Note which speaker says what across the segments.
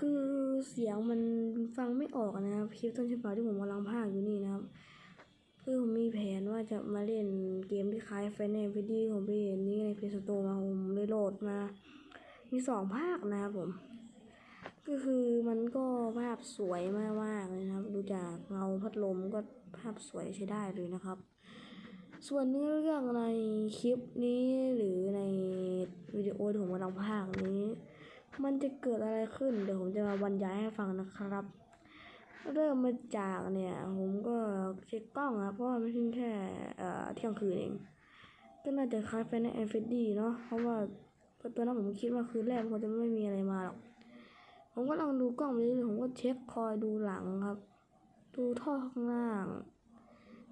Speaker 1: คือเสียงมันฟังไม่ออกนะครับคลิปต้นฉบับที่ผมกำลังพากอยู่นี่นะครับ คือผมมีแผนว่าจะมาเล่นเกมที่คล้ายไฟในวิดีผมไปเห็นนี่ในเพจสโตมาผมเลยโหลดมา มีสองภาคนะครับผม ก็คือมันก็ภาพสวยมากๆเลยนะครับ ดูจากเงาพัดลมก็ภาพสวยใช้ได้เลยนะครับ ส่วนเนื้อเรื่องในคลิปนี้หรือในวิดีโอที่ผมกำลังพากนี้ มันจะเกิดอะไรขึ้น เดี๋ยวผมจะมาบรรยายให้ฟังนะครับ เริ่มมาจากเนี่ย ผมก็เช็คกล้องครับเพราะว่าไม่ใช่แค่เอ่อเที่ยงคืนเอง ก็น่าจะคล้ายไปในเอฟดีเนาะ เพราะว่าตัวนั้นผมคิดว่าคืนแรกมันจะไม่มีอะไรมาหรอก ผมก็ลองดูกล้องไปเรื่อยผมก็เช็คคอยดูหลังครับ ดูท่อข้างล่าง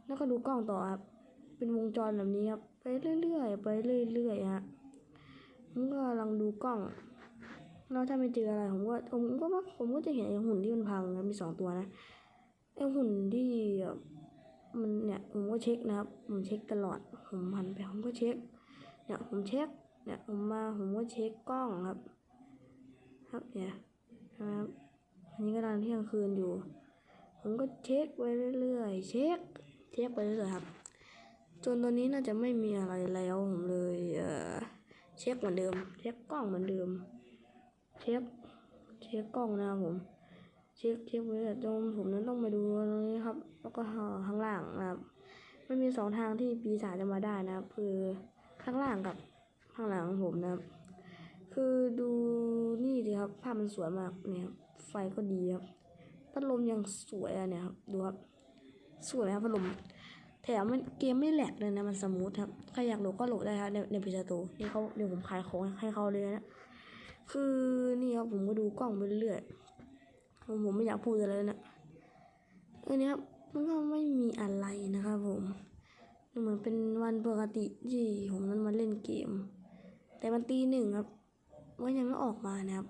Speaker 1: แล้วก็ดูกล้องต่อครับ เป็นวงจรแบบนี้ครับ ไปเรื่อยๆ ไปเรื่อยๆฮะผมก็กำลังดูกล้อง แล้วถ้าไม่เจออะไรผมก็ผมก็ว่าผมก็จะเห็นไอ้หุ่นที่มันพังนะมีสองตัวนะไอ้หุ่นที่มันเนี่ยผมก็เช็คนะครับ ผมเช็คตลอด ผมหันไปผมก็เช็ค เนี่ยผมเช็ค เนี่ยผมมาผมก็เช็คกล้องครับ ครับเนี่ยนะครับอันนี้ก็ตอนเที่ยงคืนอยู่ ผมก็เช็คไปเรื่อยๆเช็ค เช็คไปเรื่อยๆครับ จนตอนนี้น่าจะไม่มีอะไรแล้วผมเลยเออเช็คเหมือนเดิม เช็คกล้องเหมือนเดิม ช็คเช็คกล้องนะครับผมเช็คเช็คไว้แต่จนผมนั้นต้องมาดูตรงนี้ครับ แล้วก็ข้างล่างนะครับมันมีสองทางที่ปีศาจจะมาได้นะครับ คือข้างล่างกับข้างหลังของผมนะครับ คือดูนี่ดิครับภาพมันสวยมากเนี่ยครับไฟก็ดีครับพัดลมยังสวยอะเนี่ยครับดูครับสวยครับพัดลมแถมมันเกมไม่แหลกเลยนะมันสมูทครับใครอยากโหลดก็โหลดได้ครับในในพิซซ่าโตนี่เขาเดี๋ยวผมขายของให้เขาเลยนะ คือนี่ครับผมก็ดูกล้องไปเรื่อยผมผมไม่อยากพูดอะไรแล้วนะอันนี้ครับมันก็ไม่มีอะไรนะครับผมเหมือนเป็นวันปกติที่ผมนั้นมาเล่นเกม แต่มันตีหนึ่งครับว่ายังไม่ออกมานะครับ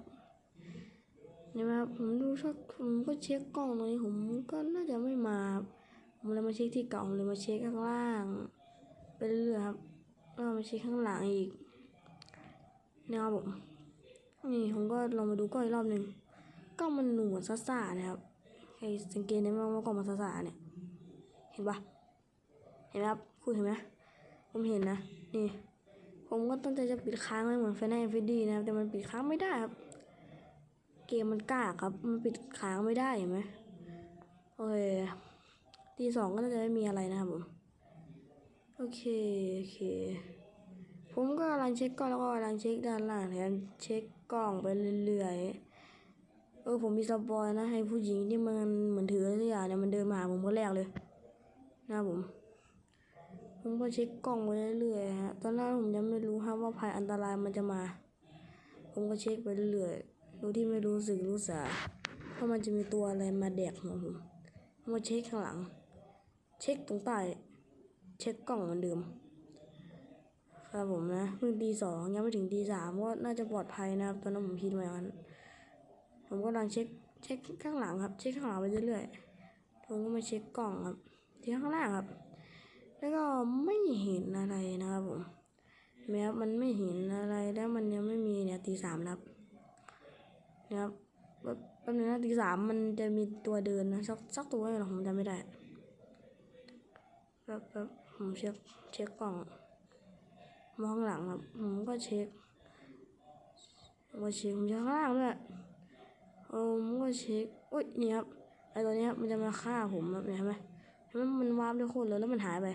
Speaker 1: เนไหมครับผมดูชักผมก็เช็คกล้องตรงนี้ผมก็น่าจะไม่มา ผมเลยมาเช็คที่เก่าเลยมาเช็คข้างล่างไปเรื่อยครับแล้วมาเช็คข้างหลังอีกนะครับผม นี่ผมก็ลองมาดูกล้องอีกรอบหนึ่งกล้องมันหนวดซ่าๆนะครับใครสังเกตได้ไหมว่ากล้องมันซ่าๆเนี่ย เห็นปะเห็นไหมครับคุณเห็นไหมผมเห็นนะ นี่ ผมก็ตั้งใจจะปิดค้างไว้เหมือนแฟนไอฟดีนะครับ แต่มันปิดค้างไม่ได้ครับ เกมมันก้าครับ มันปิดค้างไม่ได้เห็นไหมโอเคตีสองก็น่าจะไม่มีอะไรนะครับผม โอเค โอเค ผมก็กำลังเช็คกล้องแล้วก็กำลังเช็คด้านล่างแทนเช็คกล้องไปเรื่อยๆ เออผมมีสปอยนะให้ผู้หญิงที่มันเหมือนถืออะไรสักอย่างเนี่ยมันเดินมาหาผมก็แรกเลยนะผม ผมก็เช็คกล้องไปเรื่อยๆฮะ ตอนแรกผมยังไม่รู้ครับว่าภัยอันตรายมันจะมา ผมก็เช็คไปเรื่อยๆ โดยที่ไม่รู้สึกรู้สาว่ามันจะมีตัวอะไรมาแดกหัวผมผมมาเช็คข้างหลัง เช็คตรงใต้ เช็คกล้องเหมือนเดิม ครับผมนะเพิ่งตีสองยังไม่ถึงตีสามก็น่าจะปลอดภัยนะครับ ตอนนั้นผมคิดไว้อย่างนั้นผมก็กำลังเช็คเช็คข้างหลังครับ เช็คข้างหลังไปเรื่อยๆผมก็มาเช็คกล้องครับเช็คข้างล่างครับ แล้วก็ไม่เห็นอะไรนะครับผมแม้มันไม่เห็นอะไรแล้วมันยังไม่มีเนี่ยตีสามนะครับนะครับแป๊บนึงนะตีสามมันจะมีตัวเดินนะสักสักตัวหรอผมจำไม่ได้แป๊บแป๊บผมเช็คเช็คกล้อง มองหลังครับผมก็เช็คผมก็เช็คผมเช็คข้างล่างด้วยเออผมก็เช็คอุ้ยนี่ครับไอตัวนี้ยมันจะมาฆ่าผมแบบเนี้ยเห็นไหมเห็นไมมันวาร์ปด้โคนเลยแล้วมันหายไป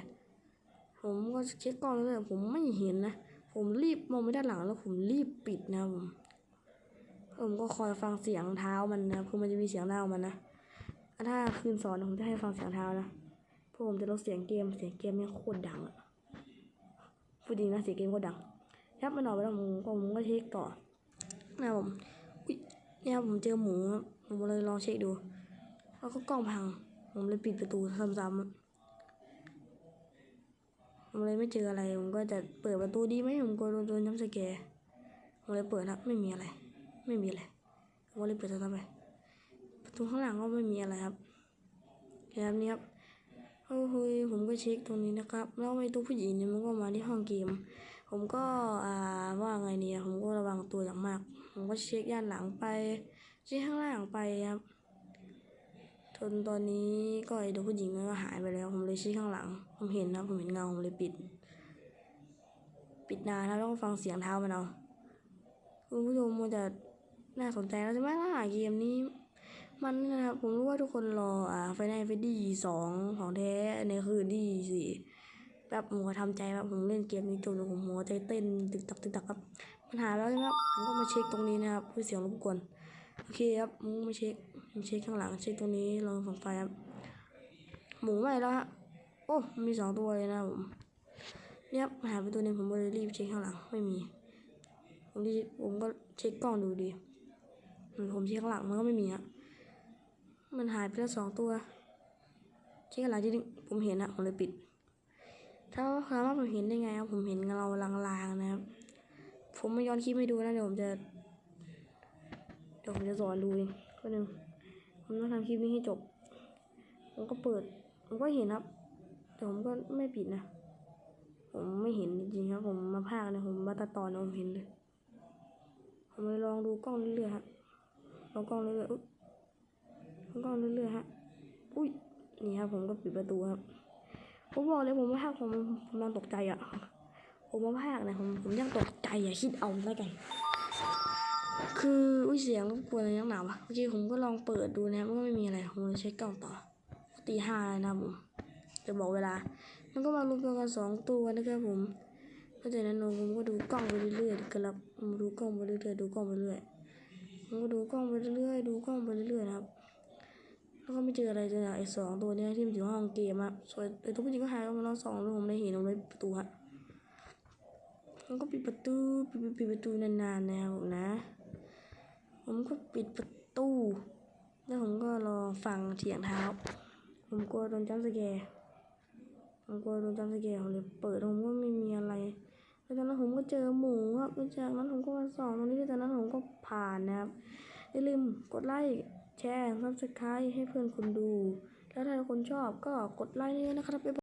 Speaker 1: ผมก็เช็คกล้องเลยผมไม่เห็นนะ ผมรีบมองไปด้านหลังแล้วผมรีบปิดนะผมผมก็คอยฟังเสียงเท้ามันนะคือมันจะมีเสียงเท้ามันนะถ้าคืนสอนผมจะให้ฟังเสียงเท้านะเพราะผมจะลดเสียงเกมเสียงเกมเนี่โคตรดังอะ พูดจริงนะเสียงเกมก็ดังครับมันออกไปแล้วผมก็ผมก็เช็คต่อนะครับผมอุ๊ยเนี่ยผมเจอหมูผมเลยลองเช็คดู แล้วก็กล้องพัง ผมเลยปิดประตูซ้ำๆผมเลยไม่เจออะไร ผมก็จะเปิดประตูดีไหมผมกลัวโดนโดนย้ำสแกร์ผมเลยเปิดครับไม่มีอะไร ไม่มีอะไรผมเลยเปิดซ้ำๆไปประตูข้างหลังก็ไม่มีอะไรครับนะครับนี่ครับ โอ้โหผมก็เช็คตรงนี้นะครับแล้วไอ้ตัวผู้หญิงเนี่ยมันก็มาที่ห้องเกม ผมก็อ่าว่าไงเนี่ยผมก็ระวังตัวอย่างมาก ผมก็เช็คย่านหลังไปเชี้ข้างล่างไปครับจนตอนนี้ก็ไอเด็กผู้หญิงนั้นก็หายไปแล้ว ผมเลยชี้ข้างหลัง ผมเห็นนะผมเห็นเงาผมเลยปิด ปิดนานแล้วต้องฟังเสียงเท้ามันเอาคุณผู้ชมมันจะน่าสนใจแล้วใช่ไหมล่ะเกมนี้ มันนะครับผมรู้ว่าทุกคนรออ่าไฟในเฟดดี้สองของแท้ในคืนที่สี่แบบผมก็ทำใจแบบผมเล่นเกมนี้จนผมหัวใจเต้นตึกตักตึกตักครับปัญหาแล้วใช่ไหมผมก็มาเช็คตรงนี้นะครับเพื่อเสียงรบกวนโอเคครับผมมาเช็คผมเช็คข้างหลังเช็คตรงนี้ลองส่องไฟครับหมูไม่แล้วฮะโอ้มีสองตัวเลยนะผมเนี่ยครับหาไปตัวนึงผมเลยรีบเช็คข้างหลังไม่มีผมรีบผมก็เช็คกล้องดูดีผมเช็คข้างหลังมันก็ไม่มีฮะ มันหายไปแล้วสองตัวเช็คอะไรที่นึงผมเห็นอะผมเลยปิด ถ้าถามว่าผมเห็นได้ไงครับผมเห็นเงาลางๆนะครับ ผมไม่ย้อนคลิปให้ดูนะเดี๋ยวผมจะเดี๋ยวผมจะสอนดูเองก็หนึ่งผมต้องทำคลิปนี้ให้จบ ผมก็เปิด ผมก็เห็นครับ แต่ผมก็ไม่ปิดนะ ผมไม่เห็นจริงๆครับ ผมมาพากย์นะผมมาตัดต่อนผมเห็นเลย ผมเลยลองดูกล้องเรื่อยๆฮะลองกล้องเรื่อยๆ ก็เรื่อยๆฮะ อุ้ย นี่ครับผมก็ปิดประตูครับ ผมบอกเลยผมมาภาคผมผมยังตกใจอะ ผมมาภาคนะผมผมยังตกใจอะคิดเอาแล้วกัน คืออุ้ยเสียงรบกวนอะไรนักหนาวะเมื่อกี้ผมก็ลองเปิดดูนะครับมันก็ไม่มีอะไร ผมเลยเช็คกล้องต่อ ตีห้าแล้วนะผม จะบอกเวลา มันก็มารวมตัวกันสองตัวนะครับผมเพราะฉะนั้นผมก็ดูกล้องไปเรื่อยๆครับดูกล้องไปเรื่อยๆดูกล้องไปเรื่อยผมก็ดูกล้องไปเรื่อยๆดูกล้องไปเรื่อยๆนะครับ แล้วก็ไม่เจออะไรเลยอะไอ้สองตัวเนี้ยที่มันอยู่ห้องเกมอะส่วนไอ้ตัวผู้หญิงก็หายไปแล้วสองตัวผมได้เห็นผมเลยปิดประตูฮะผมก็ปิดประตูปิดปิดปิดประตูนานๆนะครับผมนะ ผมก็ปิดประตูแล้วผมก็รอฟังเสียงเท้า ผมกลัวโดนจัมป์สแกร์ผมกลัวโดนจัมป์สแกร์ผมเลยเปิดผมก็ไม่มีอะไรแล้วจากนั้นผมก็เจอหมูครับแล้วจากนั้นผมก็มาสองตรงนี้แล้วจากนั้นผมก็ผ่านนะครับอย่าลืมกดไลค์ แชร์ซับสไครต์ให้เพื่อนคุณดู แล้วถ้าคนชอบก็กดไลค์ด้วยนะครับ